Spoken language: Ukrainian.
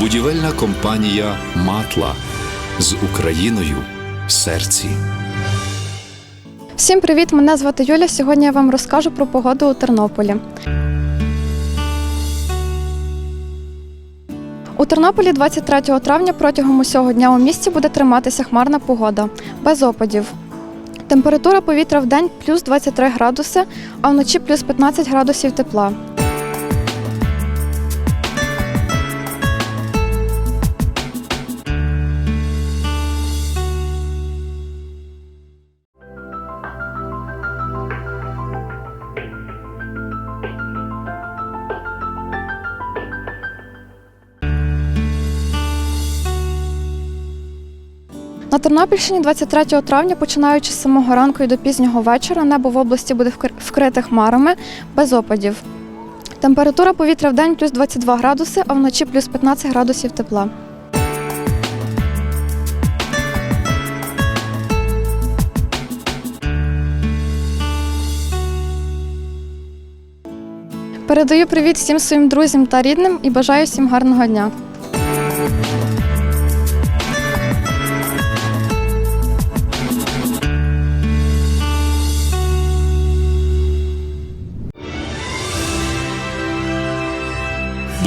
Будівельна компанія Матла з Україною в серці. Всім привіт! Мене звати Юля. Сьогодні я вам розкажу про погоду у Тернополі. У Тернополі 23 травня протягом усього дня у місті буде триматися хмарна погода без опадів. Температура повітря в день плюс 23 градуси, а вночі плюс 15 градусів тепла. На Тернопільщині 23 травня, починаючи з самого ранку і до пізнього вечора, небо в області буде вкрите хмарами без опадів. Температура повітря в день плюс 22 градуси, а вночі плюс 15 градусів тепла. Передаю привіт всім своїм друзям та рідним і бажаю всім гарного дня.